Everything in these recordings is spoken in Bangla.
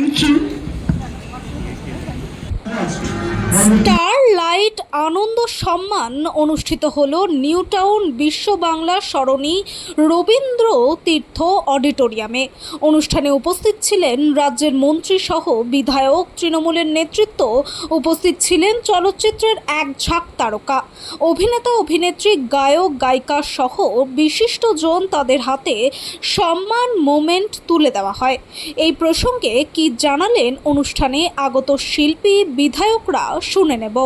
Thank you. Starlight. লাইট আনন্দ সম্মান অনুষ্ঠিত হল নিউ টাউন বিশ্ব বাংলা সরণি রবীন্দ্র তীর্থ অডিটোরিয়ামে। অনুষ্ঠানে উপস্থিত ছিলেন রাজ্যের মন্ত্রী সহ বিধায়ক তৃণমূলের নেতৃত্ব। উপস্থিত ছিলেন চলচ্চিত্রের এক ঝাঁক তারকা। অভিনেতা, অভিনেত্রী, গায়ক, গায়িকা সহ বিশিষ্টজন তাদের হাতে সম্মান মোমেন্ট তুলে দেওয়া হয়। এই প্রসঙ্গে কি জানালেন অনুষ্ঠানে আগত শিল্পী, বিধায়করা শুনে নেব।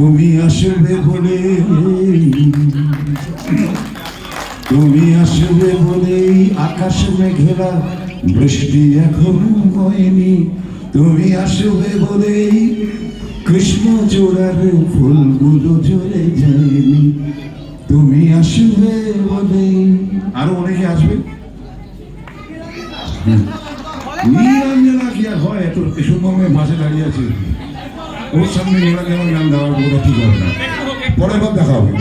তুমি আসবে বলে, তুমি আসবে বলেই আকাশ মেঘেরা বৃষ্টি এখন হয়নি। তুমি আসবে বলেই কৃষ্ণ চূড়ার ফুলগুলো ঝরে যায়নি। তুমি আসবে বলেই আরও অনেকে আসবে? নিরঞ্জনা কি আর হয়? এত সুন্দর মাঝে দাঁড়িয়ে আছে। ওর সামনে ওরা যেমন গান দেওয়ার ওটা ঠিক হবে না। পরের বার দেখা হবে।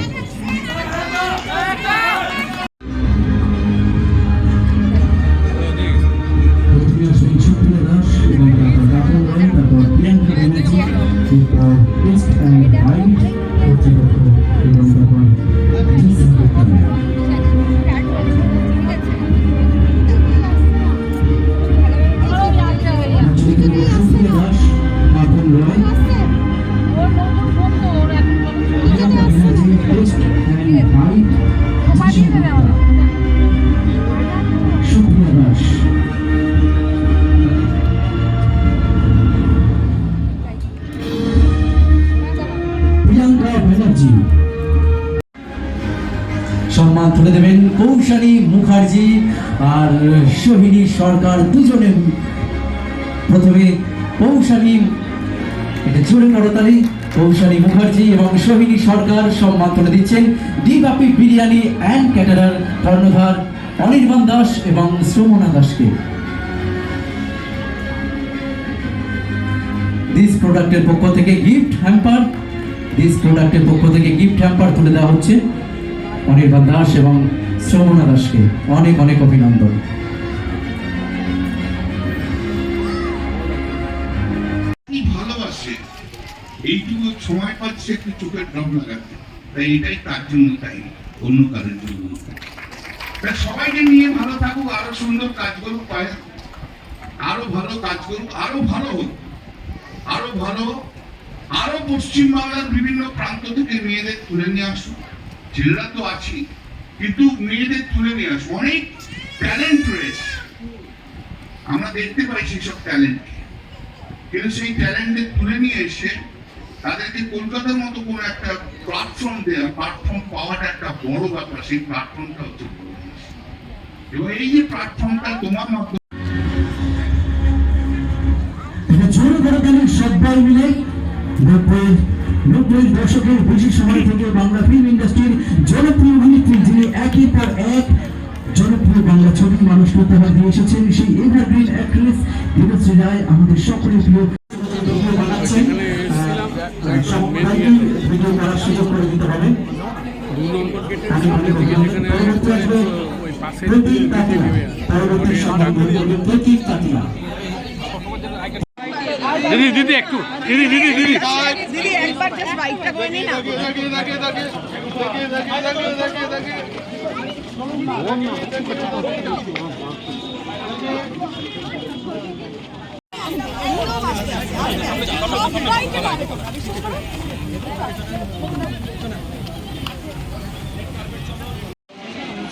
সম্মান তুলে দেবেন কৌশানী মুখার্জি আর সোহিনী সরকার দুজনে। প্রথমে কৌশানী, এটা জোরে করতালি কৌশানী মুখার্জি এবং সোহিনী সরকার সম্মান তুলে দিচ্ছেন। ডিবাপি বিরিয়ানি অ্যান্ড ক্যাটারার কর্ণধার অনির্বাণ দাস এবং শ্রমণা দাসকে। দিস প্রোডাক্টের পক্ষ থেকে গিফট হ্যাম্পার দিস প্রোডাক্টের পক্ষ থেকে গিফট হ্যাম্পার তুলে দেওয়া হচ্ছে। অনির্বাণ দাস এবং শ্রমণা দাসকে অনেক অনেক অভিনন্দন। এইটুকু সময় পাচ্ছে একটু চোখের ড্রপ লাগাতে। তাই এটাই তার জন্য তাই, অন্য জন্য না। তা সবাইকে নিয়ে ভালো থাকুক, আরও সুন্দর কাজ করুক, পায়ে। আরও ভালো কাজ করুক, আরও ভালো হোক। আরও ভালো, আরও পশ্চিমবাংলার বিভিন্ন প্রান্ত থেকে মেয়েদের তুলে নিয়ে আসুক। ছেলেরা তো আছি, কিন্তু মেয়েদের তুলে নিয়ে আসুক অনেক ট্যালেন্ট রয়েছে। আমরা দেখতে পাই সেসব ট্যালেন্টকে কিন্তু সেই ট্যালেন্টে তুলে নিয়ে এসে তাদেরকে কলকাতার মতো কোনো একটা প্ল্যাটফর্ম দেওয়া প্ল্যাটফর্ম পাওয়াটা একটা বড় ব্যাপার। সেই প্ল্যাটফর্মটা হচ্ছে এবং এই যে প্ল্যাটফর্মটা তোমার করে সবাই মিলে নব্বই দশকের বেশি সময় থেকে বাংলা ফিল্ম ইন্ডাস্ট্রির জনপ্রিয় অভিনেত্রী যিনি একের পর এক জনপ্রিয় বাংলা ছবি মানুষকে উপহার দিয়ে এসেছেন, সেই এভারগ্রিন অ্যাক্ট্রেস দেবশ্রী রায় আমাদের সকলের প্রিয় বানাচ্ছেন। ভিডিও করার প্রতীক তাতিয়া পরবর্তী সম্মান প্রতীক তাতিয়া দিদি দিদি একটু। দিদি দিদি দিদি। দিদি একবার জাস্ট বাইকটা করে নিন না।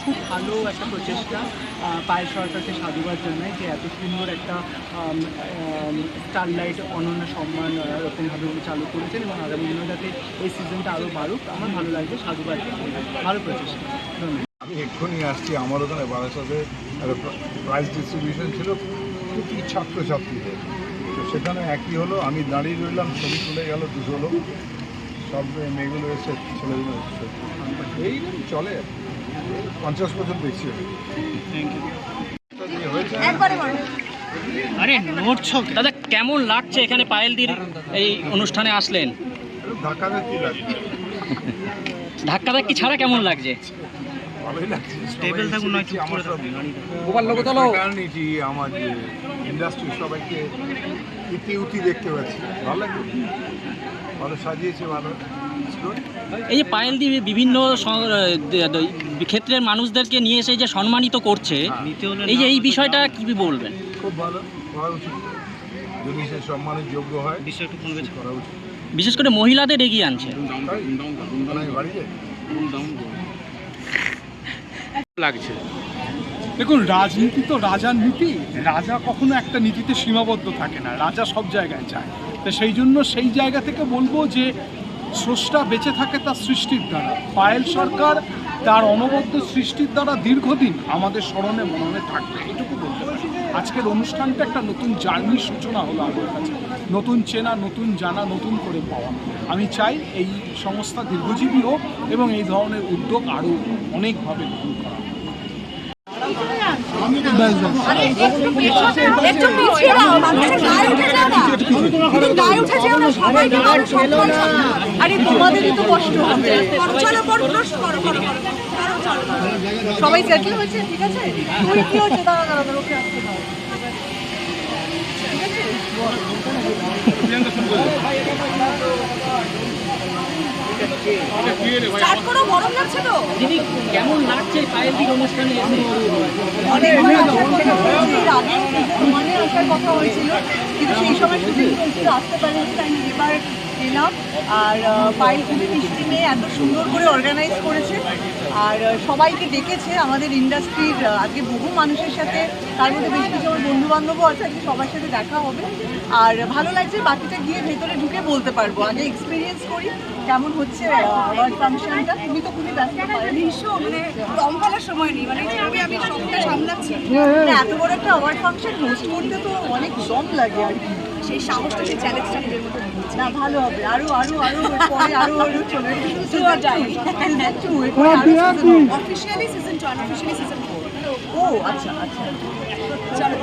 খুব ভালো একটা প্রচেষ্টা পায়েল সরকারকে সাধুবাদ জানাই যে এত সুন্দর একটা স্টারলাইট অনন্য সম্মান এরকমভাবে উনি চালু করেছেন এবং আগামী দিনে যাতে এই সিজনটা আরও বাড়ুক, আমার ভালো লাগবে সাধুবাদ। ভালো প্রচেষ্টা। ধন্যবাদ। আমি এক্ষুনি আসছি আমার ওখানে বারাসাতে প্রাইজ ডিস্ট্রিবিউশন ছিল প্রচুর ছাত্রছাত্রীদের। তো সেখানে একই হলো, আমি দাঁড়িয়ে রইলাম, ছবি তুলে গেল দুশো লোক। সব মেয়েগুলো এসে, ছেলেগুলো এসে। এই চলে পঞ্চাশ বছর দেখছি আরে নড়ছ দাদা কেমন লাগছে এখানে পায়েলদির এই অনুষ্ঠানে আসলেন? ধাক্কা ধাক্কা ছাড়া কেমন লাগছে? ভালোই লাগছে। স্টেবল থাকুন নয় চুপ করে থাকুন। কারণেটি আমার ইন্ডাস্ট্রি সবাইকে ইতি উতি দেখতে পাচ্ছি। ভালো লাগবে ভালো সাজিয়েছে ভালো. এই যে পায়েল দি বিভিন্ন ক্ষেত্রের মানুষদেরকে নিয়ে এসে যে সম্মানিত করছে এই যে এই বিষয়টা কি বলবেন? খুব ভালো করা উচিত। যদি সে সম্মানের যোগ্য হয় করা উচিত। বিশেষ করে মহিলাদের এগিয়ে আনছে। যায়। লাগছে। দেখুন রাজনীতি তো রাজার নীতি। রাজা কখনো একটা নীতিতে সীমাবদ্ধ থাকে না। রাজা সব জায়গায় যায়। তো সেই জন্য সেই জায়গা থেকে বলব যে স্রষ্টা বেঁচে থাকে তার সৃষ্টির দ্বারা। পায়েল সরকার তার অনবদ্য সৃষ্টির দ্বারা দীর্ঘদিন আমাদের স্মরণে মননে থাকবে। এটুকু বলতে আজকের অনুষ্ঠানটা একটা নতুন জার্নির সূচনা হলো আমার কাছে। নতুন চেনা, নতুন জানা, নতুন করে পাওয়া। আমি চাই এই সংস্থা দীর্ঘজীবী হোক এবং এই ধরনের উদ্যোগ আরও অনেকভাবে গ্রহণ করা আরে তোমাদেরই তো সবাই সেটেল হয়েছে ঠিক আছে তুই কি হচ্ছে দাঁড়া দাঁড়া দাঁড়া আসতে দাও স্টার্ট করো গরম লাগছে তো? দিদি কেমন লাগছে পায়েল দির অনুষ্ঠানে এসে? আগে মানে আসার কথা হয়েছিল। কিন্তু সেই সময় চলছিল আসতে পারিনি তাই এবার এলাম। আর পায়েল খুবই মিষ্টি মেয়ে এত সুন্দর করে অর্গানাইজ করেছে। আর সবাইকে ডেকেছে। আমাদের ইন্ডাস্ট্রির আজকে বহু মানুষের সাথে তার মধ্যে বেশ কিছু আমার বন্ধু বান্ধবও আছে আজকে সবার সাথে দেখা হবে। আর ভালো লাগছে বাকিটা গিয়ে ভেতরে ঢুকে বলতে পারব। আগে এক্সপিরিয়েন্স করি কেমন হচ্ছে আমার ফাংশনটা তুমি তো খুবই ব্যস্ত ভীষণ মানে দম ফেলার সময় নেই মানে আমি আমি সবটা সামলাচ্ছি। এত বড় একটা অ্যাওয়ার্ড ফাংশন হোস্ট করতে তো অনেক দম লাগে আর কি। সেই সাহসটা সেই চ্যালেঞ্জটা নিজের মধ্যে না ভালো হবে। আরও আরও আরও পরে আরও আরও চলে officially season two unofficially season ও আচ্ছা আচ্ছা। চলো।